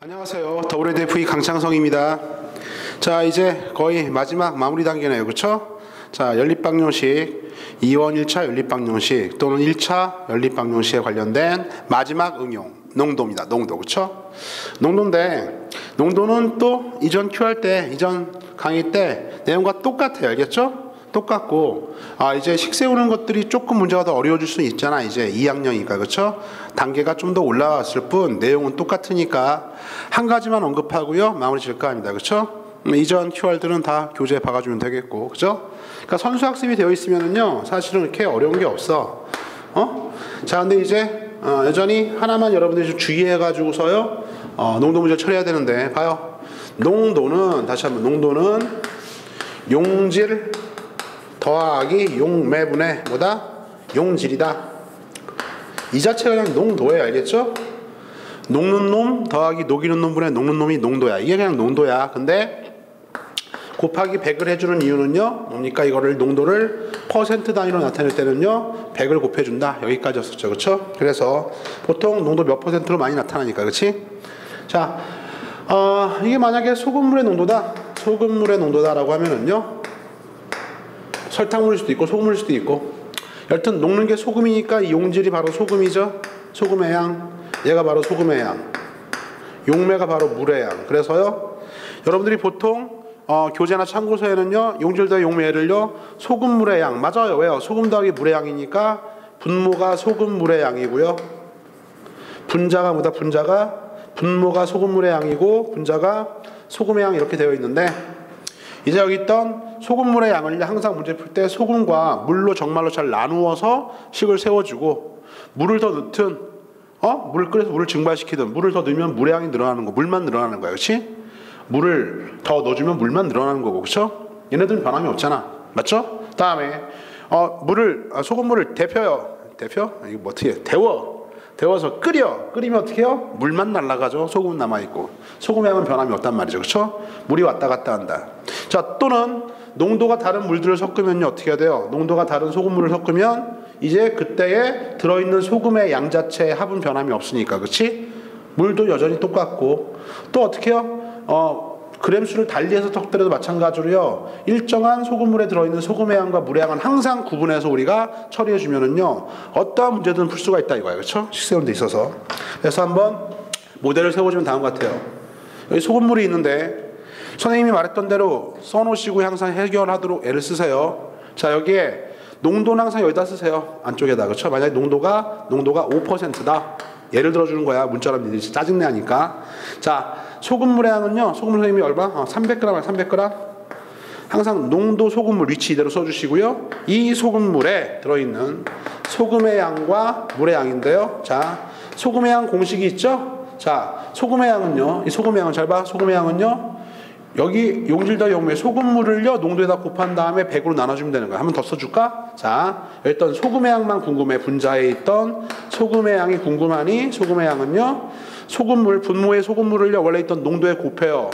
안녕하세요. WDFE 강창성입니다. 자, 이제 거의 마지막 마무리 단계네요. 그렇죠? 자, 연립방정식 2원 1차 연립방정식 또는 1차 연립방정식에 관련된 마지막 응용 농도입니다. 농도. 그렇죠? 농도인데 농도는 또 이전 Q 할 때 이전 강의 때 내용과 똑같아요. 알겠죠? 똑같고 아 이제 식 세우는 것들이 조금 문제가 더 어려워질 수 있잖아 이제 2학년이니까 그렇죠 단계가 좀 더 올라왔을 뿐 내용은 똑같으니까 한 가지만 언급하고요 마무리 질까 합니다 그렇죠 이전 QR들은 다 교재에 박아주면 되겠고 그죠 그러니까 선수 학습이 되어 있으면은요 사실은 이렇게 어려운 게 없어. 어 자 근데 이제 어, 여전히 하나만 여러분들이 좀 주의해 가지고서요 어, 농도 문제 처리해야 되는데 봐요. 농도는 다시 한번 농도는 용질 더하기 용매분의 뭐다? 용질이다. 이 자체가 그냥 농도예요. 알겠죠? 녹는 놈 더하기 녹이는 놈분의 녹는 놈이 농도야. 이게 그냥 농도야. 근데 곱하기 100을 해주는 이유는요. 뭡니까? 이거를 농도를 퍼센트 단위로 나타낼 때는요. 100을 곱해준다. 여기까지였었죠. 그렇죠? 그래서 보통 농도 몇 퍼센트로 많이 나타나니까. 그렇지? 자, 어, 이게 만약에 소금물의 농도다. 소금물의 농도다라고 하면은요. 설탕물일 수도 있고 소금물일 수도 있고 여튼 녹는 게 소금이니까 이 용질이 바로 소금이죠. 소금의 양. 얘가 바로 소금의 양. 용매가 바로 물의 양. 그래서요. 여러분들이 보통 어, 교재나 참고서에는요. 용질 더 용매를요. 소금 물의 양. 맞아요. 왜요? 소금 더하기 물의 양이니까 분모가 소금 물의 양이고요. 분자가 뭐다? 분자가 분모가 소금 물의 양이고 분자가 소금의 양 이렇게 되어 있는데 이제 여기 있던 소금물의 양을 항상 문제 풀 때 소금과 물로 정말로 잘 나누어서 식을 세워주고 물을 더 넣든 어? 물을 끓여서 물을 증발시키든 물을 더 넣으면 물의 양이 늘어나는 거 물만 늘어나는 거야 그렇지? 물을 더 넣어주면 물만 늘어나는 거고 그렇죠? 얘네들은 변함이 없잖아 맞죠? 다음에 어, 물을 아, 소금물을 데펴요 데펴? 이거 뭐 어떻게 해? 데워 데워서 끓여 끓이면 어떻게 해요? 물만 날라가죠 소금은 남아있고 소금의 양은 변함이 없단 말이죠 그렇죠? 물이 왔다 갔다 한다 자 또는 농도가 다른 물들을 섞으면요 어떻게 해야 돼요? 농도가 다른 소금물을 섞으면 이제 그때에 들어있는 소금의 양 자체의 합은 변함이 없으니까 그렇지? 물도 여전히 똑같고 또 어떻게 해요? 어, 그램수를 달리해서 섞더라도 마찬가지로요 일정한 소금물에 들어있는 소금의 양과 물의 양은 항상 구분해서 우리가 처리해 주면은요 어떠한 문제든 풀 수가 있다 이거예요 그렇죠? 식세우는 데 있어서 그래서 한번 모델을 세워주면 다음과 같아요 여기 소금물이 있는데 선생님이 말했던 대로 써놓으시고 항상 해결하도록 애를 쓰세요. 자 여기에 농도는 항상 여기다 쓰세요. 안쪽에다 그렇죠? 만약에 농도가 농도가 5%다. 예를 들어주는 거야. 문자로 니들이 짜증내 하니까. 자 소금물의 양은요. 소금물 선생님이 얼마? 어, 300g 300g. 항상 농도 소금물 위치 이대로 써주시고요. 이 소금물에 들어있는 소금의 양과 물의 양인데요. 자 소금의 양 공식이 있죠? 자 소금의 양은요. 이 소금의 양은 잘 봐. 소금의 양은요. 여기 용질더 용매 소금물을요 농도에다 곱한 다음에 100으로 나눠주면 되는 거야. 한번 더 써줄까? 자, 일단 소금의 양만 궁금해. 분자에 있던 소금의 양이 궁금하니 소금의 양은요 소금물 분모의 소금물을요 원래 있던 농도에 곱해요.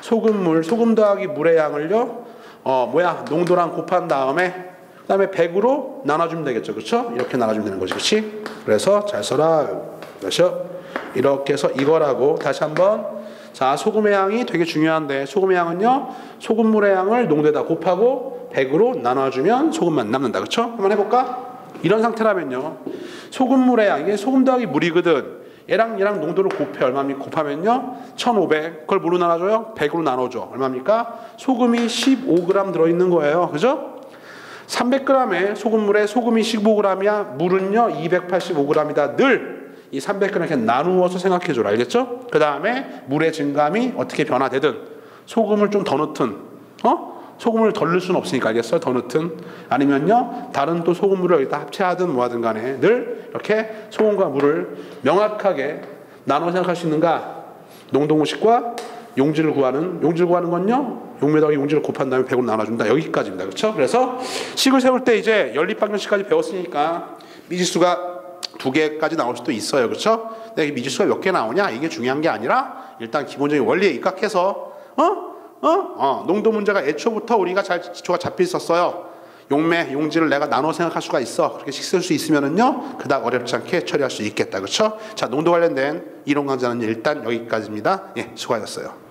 소금물 소금 더하기 물의 양을요 어 뭐야 농도랑 곱한 다음에 그다음에 100으로 나눠주면 되겠죠, 그렇죠? 이렇게 나눠주면 되는 거지, 그렇지? 그래서 잘 써라. 그렇죠? 이렇게 해서 이거라고 다시 한번 자, 소금의 양이 되게 중요한데 소금의 양은요. 소금물의 양을 농도에다 곱하고 100으로 나눠주면 소금만 남는다. 그렇죠? 한번 해볼까? 이런 상태라면요. 소금물의 양, 이게 소금 더하기 물이거든. 얘랑 얘랑 농도를 곱해 얼마입니까? 곱하면요. 1500. 그걸 뭐로 나눠줘요? 100으로 나눠줘. 얼마입니까? 소금이 15g 들어있는 거예요. 그죠? 300g의 소금물에 소금이 15g이야. 물은요. 285g이다. 늘 이 300g 이렇게 나누어서 생각해 줘라. 알겠죠? 그 다음에 물의 증감이 어떻게 변화되든 소금을 좀 더 넣든 어? 소금을 덜 넣을 수는 없으니까 알겠어요? 더 넣든 아니면요 다른 또 소금물을 여기다 합체하든 뭐하든 간에 늘 이렇게 소금과 물을 명확하게 나눠 생각할 수 있는가? 농도공식과 용질을 구하는 용질 구하는 건요 용매 더하기 용질을 곱한 다음에 100으로 나눠준다 여기까지입니다 그렇죠? 그래서 식을 세울 때 이제 연립방정식까지 배웠으니까 미지수가 두 개까지 나올 수도 있어요. 그렇죠? 근데 미지수가 몇 개 나오냐? 이게 중요한 게 아니라 일단 기본적인 원리에 입각해서 어? 어? 어, 농도 문제가 애초부터 우리가 잘 기초가 잡혀 있었어요. 용매, 용지를 내가 나눠 생각할 수가 있어. 그렇게 식쓸 수 있으면은요, 그닥 어렵지 않게 처리할 수 있겠다. 그렇죠? 자, 농도 관련된 이론 강좌는 일단 여기까지입니다. 예, 수고하셨어요.